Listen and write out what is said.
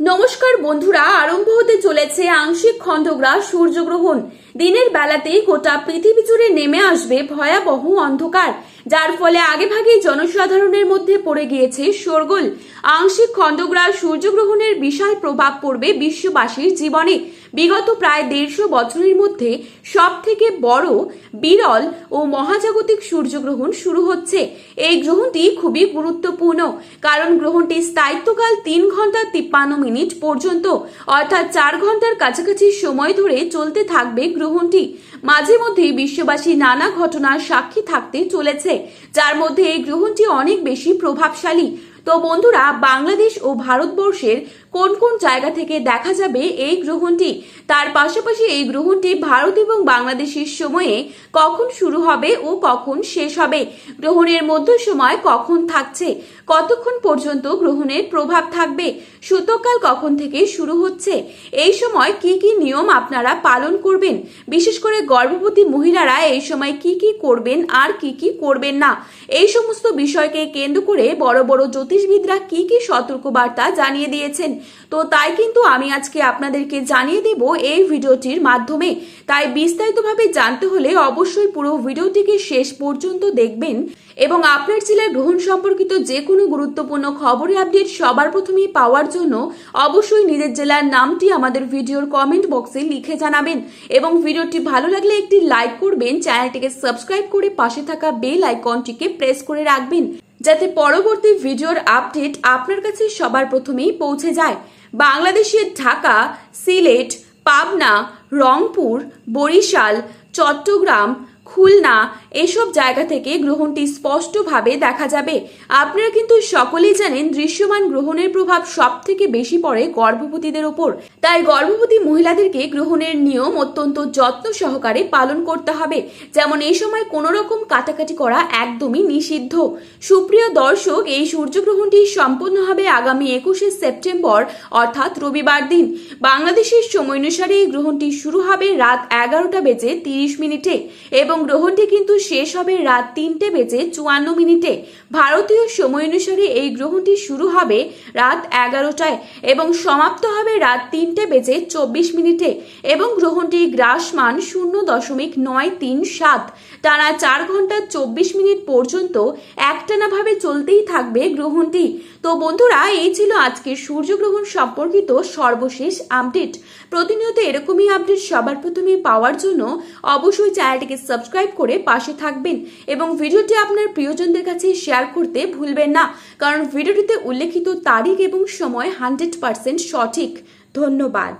নমস্কার বন্ধুরা, আরম্ভ হতে চলেছে আংশিক খণ্ডগ্রাস সূর্যগ্রহণ। দিনের বেলাতেই গোটা পৃথিবী জুড়ে নেমে আসবে ভয়াবহ অন্ধকার, যার ফলে আগেভাগেই জনসাধারণের মধ্যে পড়ে গিয়েছে শোরগোল। আংশিক খণ্ডগ্রাস সূর্যগ্রহণের বিশাল প্রভাব পড়বে বিশ্ববাসীর জীবনে। বিগত প্রায় দেড়শো বছরের মধ্যে সব থেকে বড় বিরল ও মহাজাগতিক সূর্যগ্রহণ শুরু হচ্ছে। এই গ্রহণটি খুবই গুরুত্বপূর্ণ, কারণ ঘন্টি স্থায়িত্বকাল তিন ঘণ্টা তিপ্পান্ন মিনিট পর্যন্ত, অর্থাৎ চার ঘণ্টার কাছাকাছি সময় ধরে চলতে থাকবে গ্রহণটি। মাঝে মধ্যে বিশ্ববাসী নানা ঘটনার সাক্ষী থাকতে চলেছে, যার মধ্যে এই গ্রহণটি অনেক বেশি প্রভাবশালী তো বন্ধুরা, বাংলাদেশ ও ভারতবর্ষের কোন কোন জায়গা থেকে দেখা যাবে এই গ্রহণটি? তার পাশাপাশি এই গ্রহণটি ভারত এবং বাংলাদেশের সময়ে কখন শুরু হবে ও কখন শেষ হবে? গ্রহণের মধ্য সময় কখন থাকছে? কতক্ষণ পর্যন্ত গ্রহণের প্রভাব থাকবে? সূতকাল কখন থেকে শুরু হচ্ছে? এই সময় কি কি নিয়ম আপনারা পালন করবেন? বিশেষ করে গর্ভবতী মহিলারা এই সময় কি কি করবেন আর কি কি করবেন না? এই সমস্ত বিষয়কে কেন্দ্র করে বড় বড় জ্যোতিষবিদরা কি কি সতর্কবার্তা জানিয়ে দিয়েছেন? তো তাই কিন্তু আমি আজকে আপনাদেরকে জানিয়ে দেব এই ভিডিওটির মাধ্যমে। তাই বিস্তারিতভাবে জানতে হলে অবশ্যই পুরো ভিডিওটিকে শেষ পর্যন্ত দেখবেন এবং আপনার জেলার গ্রহণ সম্পর্কিত যে কোনো গুরুত্বপূর্ণ খবরের আপডেট সবার প্রথমেই পাওয়ার জন্য অবশ্যই নিজের জেলার নামটি আমাদের ভিডিওর কমেন্ট বক্সে লিখে জানাবেন এবং ভিডিওটি ভালো লাগলে একটি লাইক করবেন, চ্যানেলটিকে সাবস্ক্রাইব করে পাশে থাকা বেল আইকনটিকে প্রেস করে রাখবেন। যাতে পরবর্তী ভিডিওর আপডেট আপনার কাছে সবার প্রথমেই পৌঁছে যায়। বাংলাদেশের ঢাকা, সিলেট, পাবনা, রংপুর, বরিশাল, চট্টগ্রাম, খুলনা এসব জায়গা থেকে গ্রহণটি স্পষ্টভাবে দেখা যাবে। আপনারা কিন্তু সকলেই জানেন দৃশ্যমান গ্রহণের প্রভাব সব থেকে বেশি পড়ে গর্ভবতীদের ওপর তাই গর্ভবতী মহিলাদেরকে গ্রহণের নিয়ম অত্যন্ত যত্ন সহকারে পালন করতে হবে। যেমন এই সময় কোনো রকম কাটাকাটি করা একদমই নিষিদ্ধ। সুপ্রিয় দর্শক, এই সূর্যগ্রহণটি সম্পন্ন হবে আগামী একুশে সেপ্টেম্বর, অর্থাৎ রবিবার দিন। বাংলাদেশের সময় অনুসারে এই গ্রহণটি শুরু হবে রাত এগারোটা বেজে তিরিশ মিনিটে এবং গ্রহণটি কিন্তু শেষ হবে রাত তিনটে বেজে চুয়ান্ন মিনিটে। ভারতীয় সময় অনুসারে এই গ্রহণটি শুরু হবে রাত এগারোটায় এবং সমাপ্ত হবে রাত তিনটে বেজে চব্বিশ মিনিটে এবং গ্রহণটি গ্রাসমান শূন্য দশমিক নয় তিন সাত। টানা চার ঘণ্টা চব্বিশ মিনিট পর্যন্ত একটানাভাবে চলতেই থাকবে গ্রহণটি। তো বন্ধুরা, এই ছিল আজকের সূর্যগ্রহণ সম্পর্কিত সর্বশেষ আপডেট। প্রতিনিয়ত এরকমই আপডেট সবার প্রথমে পাওয়ার জন্য অবশ্যই চ্যানেলটিকে সাবস্ক্রাইব করে পাশে থাকবেন এবং ভিডিওটি আপনার প্রিয়জনদের কাছে শেয়ার করতে ভুলবেন না। কারণ ভিডিওটিতে উল্লেখিত তারিখ এবং সময় হান্ড্রেড পার্সেন্ট সঠিক। ধন্যবাদ।